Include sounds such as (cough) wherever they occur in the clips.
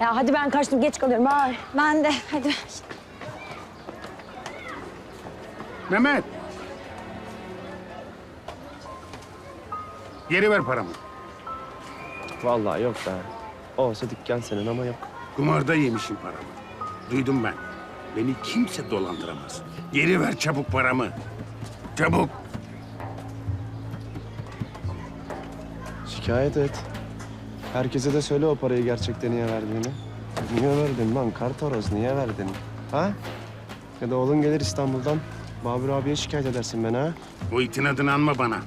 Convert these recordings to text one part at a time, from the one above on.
Ya hadi ben kaçtım geç kalıyorum. Ay. Ben de hadi. Mehmet. Geri ver paramı. Vallahi yok be. Olsa dükkan senin ama yok. Kumarda yemişim paramı. Duydum ben. Beni kimse dolandıramaz. Geri ver çabuk paramı. Çabuk. Şikayet et. Herkese de söyle o parayı gerçekten niye verdiğini. Niye verdin lan Kartaroz niye verdin? Ha? Ya da oğlun gelir İstanbul'dan. Babür abiye şikayet edersin beni ha. O itin adını anma bana.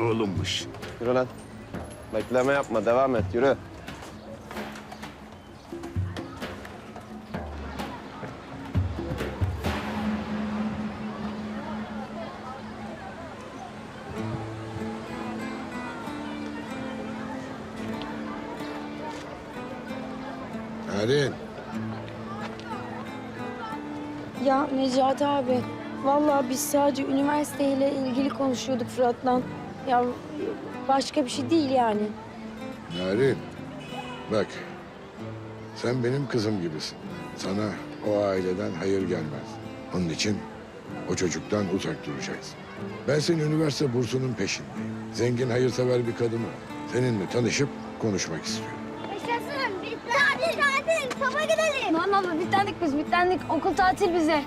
Oğlummuş. Yürü lan. Bekleme yapma devam et yürü. Narin, Ya Necati abi. Vallahi biz sadece üniversiteyle ilgili konuşuyorduk Fırat'la. Ya başka bir şey değil yani. Narin. Bak, sen benim kızım gibisin. Sana o aileden hayır gelmez. Onun için o çocuktan uzak duracaksın. Ben senin üniversite bursunun peşindeyim. Zengin, hayırsever bir kadın ol. Seninle tanışıp konuşmak istiyorum. Yaşasın. Bitti. Tatil tatil. Saba Tamam abi bitlendik biz bitlendik. Okul tatil bize.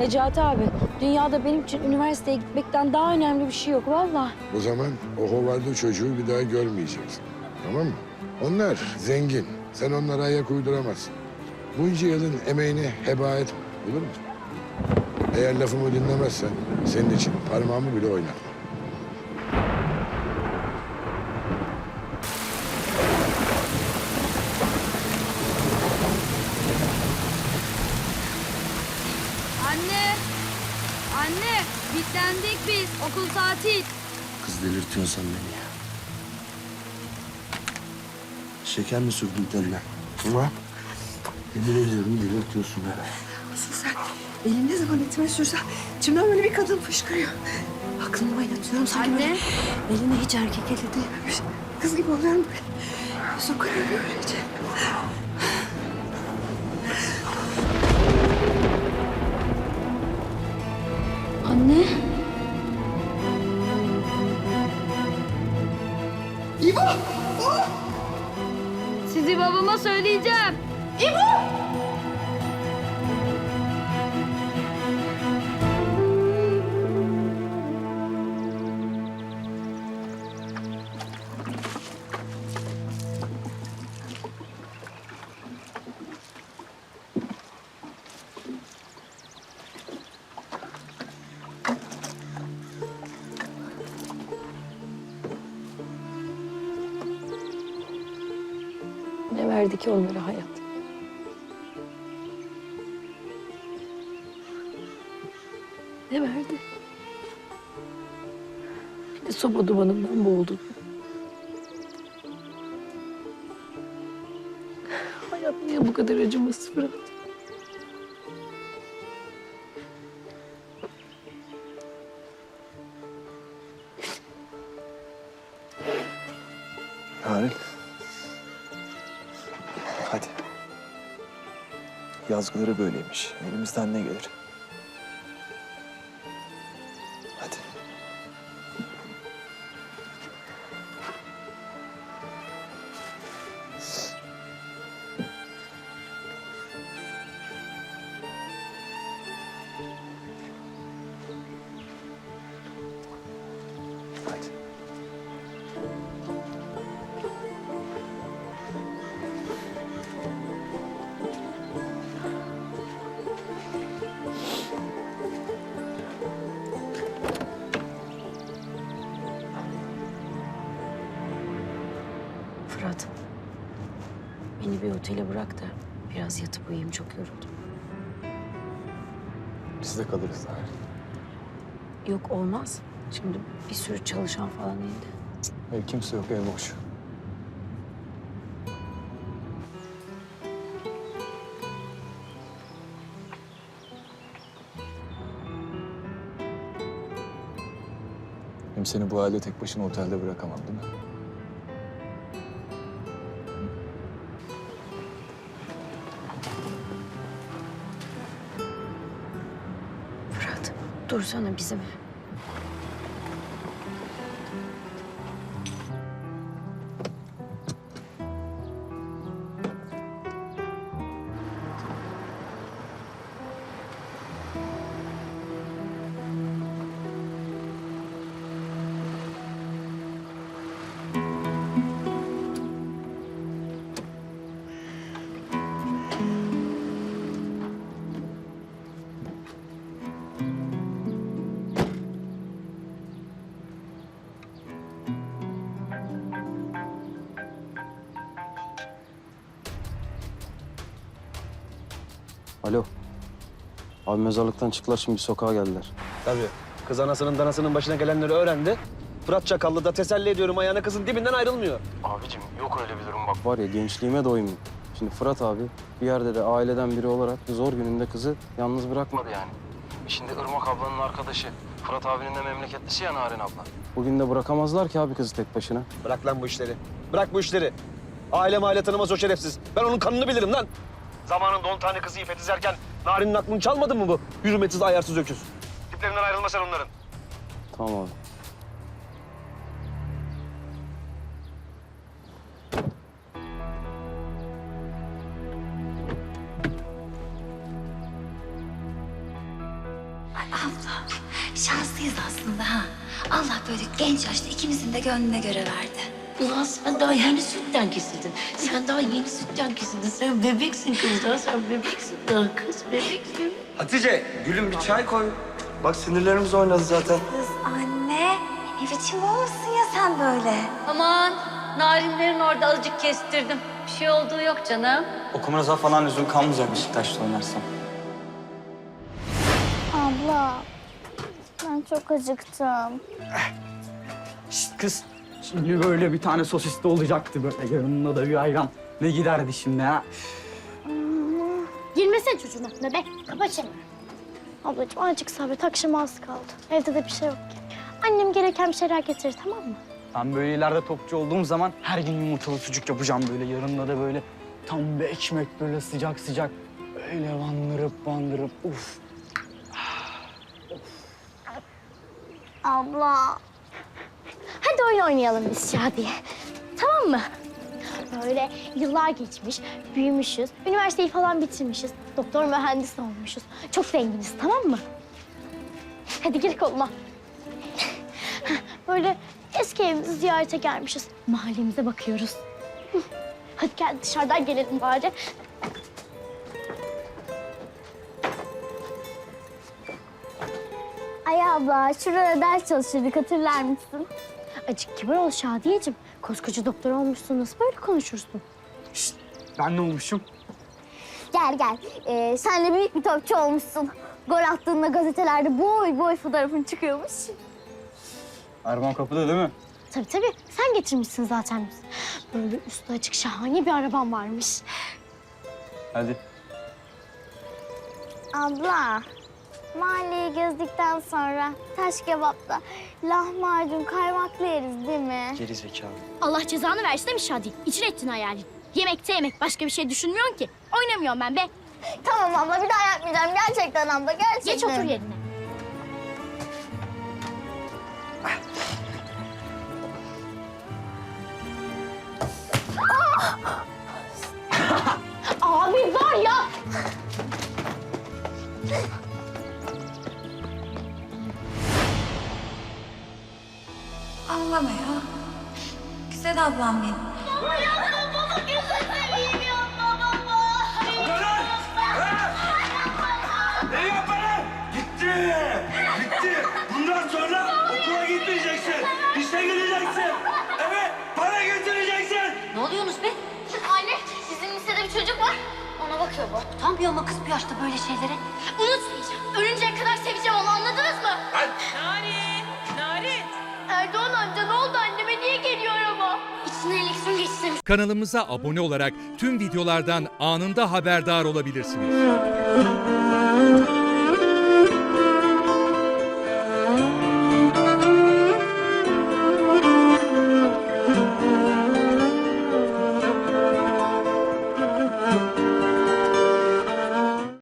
Necati abi, dünyada benim için üniversiteye gitmekten daha önemli bir şey yok vallahi. O zaman o hovarda çocuğu bir daha görmeyeceksin. Tamam mı? Onlar zengin. Sen onlara ayak uyduramazsın. Bunca yılın emeğini heba etme. Olur mu? Eğer lafımı dinlemezsen senin için parmağımı bile oynatmam. Anne! Anne! Bitlendik biz. Okul tatil. Kız delirtiyorsun sen beni ya. Şeker mi sürdün tenine? Ha? Yemin ediyorum delirtiyorsun beni. Asıl sen elini ne zaman etime sürsen içimden böyle bir kadın fışkırıyor. Aklımı oynatıyorum sanki Anne. böyle eline hiç erkek eli değmemiş. Kız gibi oluyorum böyle. Gözüm kararıyor öylece. Anne. Söyleyeceğim. Ne verdi ki onlara hayat? Ne verdi? Bir de soba dumanından boğuldum. Hayat niye bu kadar acımasız Fırat? Hadi. Yazgıları böyleymiş. Elimizden ne gelir? Fırat. Beni bir otele bırak da biraz yatıp uyuyayım çok yoruldum. Biz de kalırız Narin. Yok olmaz. Şimdi bir sürü çalışan falan evde. Ev kimse yok, ev boş. Hem seni bu halde tek başına otelde bırakamam değil mi? Dursana bizim. Alo. Abi mezarlıktan çıktılar şimdi sokağa geldiler. Tabii. Kız anasının danasının başına gelenleri öğrendi. Fırat Çakallı da teselli ediyorum ayağına kızın dibinden ayrılmıyor. Abicim yok öyle bir durum bak. Var ya gençliğime doymuyor. Şimdi Fırat abi bir yerde de aileden biri olarak zor gününde kızı yalnız bırakmadı yani. Şimdi Irmak ablanın arkadaşı. Fırat abinin de memleketlisi ya Narin abla. Bugün de bırakamazlar ki abi kızı tek başına. Bırak lan bu işleri. Bırak bu işleri. Aile mahalle tanımaz o şerefsiz. Ben onun kanını bilirim lan. Zamanında on tane kızı ifetizlerken Narin'in aklını çalmadın mı bu? Hürmetsiz, ayarsız öküz. Tiplerinden ayrılma sen onların. Tamam abi. Abla, şanslıyız aslında ha. Allah böyle genç yaşta ikimizin de gönlüne göre verdi. Ulan sen daha yeni sütten kesildin. Sen daha yeni sütten kesildin. Sen bebeksin kız daha. Sen bebeksin daha kız. Bebeksin. Hatice, gülüm bir çay koy. Bak sinirlerimiz oynadı zaten. Kız anne, ne biçim olmuşsun ya sen böyle? Aman narinlerin orada azıcık kestirdim. Bir şey olduğu yok canım. Okumanıza falan lüzum kalmayacak Beşiktaş'ta oynarsam. Abla ben çok acıktım. Şşt kız. Şimdi böyle bir tane sosisli olacaktı böyle yanında da bir ayran. Ne giderdi şimdi ha? Girmesene çocuğun aklına be. Kapa çeneni. Ablacığım azıcık sabret. Akşama az kaldı. Evde de bir şey yok ki. Annem gereken bir şeyler getirir tamam mı? Ben böyle ileride topçu olduğum zaman her gün yumurtalı sucuk yapacağım böyle. Yanında da böyle tam bir ekmek böyle sıcak sıcak. Öyle bandırıp bandırıp uf. Abla. Hadi oyun oynayalım biz Şadiye. Tamam mı? Böyle yıllar geçmiş, büyümüşüz, üniversiteyi falan bitirmişiz. Doktor mühendis olmuşuz. Çok zenginiz tamam mı? Hadi gir koluma. Böyle eski evimizi ziyarete gelmişiz. Mahallemize bakıyoruz. Hadi gel dışarıdan gelelim bari. Ay abla, şurada ders çalışırdık hatırlar mısın? Acık kibar ol Şadiyeciğim. Koskoca doktor olmuşsun, nasıl böyle konuşursun? Ben ne olmuşum? Gel gel, ee, sen de büyük bir topçu olmuşsun. Gol attığında gazetelerde boy boy fotoğrafın çıkıyormuş. Erman kapıda değil mi? Tabii tabii, sen getirmişsin zaten. Böyle üstü açık şahane bir araban varmış. Hadi. Abla, mahalleyi gezdikten sonra taş kebapta lahmacun kaymaklı yeriz değil mi? Geri zekalı. Allah cezanı versin demiş Şadi. İçine ettin hayalin. Yemekte yemek. Başka bir şey düşünmüyorsun ki. Oynamıyorum ben be. Tamam abla bir daha yapmayacağım. Gerçekten abla gerçekten. Geç otur yerine. (laughs) Abi var ya. Ağlama ya. Güzel ablam benim. Ne yapalım? Gitti. Gitti. Bundan sonra okula gitmeyeceksin. İşe gideceksin. Evet, para götüreceksin. Ne oluyorsunuz be? Anne bizim lisede bir çocuk var. Ona bakıyor bu. Utanmıyor mu kız bu yaşta böyle şeylere? Unutmayacağım. Ölünceye kadar seveceğim onu anladınız mı? Narin. Erdoğan amca ne oldu anneme niye geliyor ama? İçine elektron geçsin. Kanalımıza abone olarak tüm videolardan anında haberdar olabilirsiniz.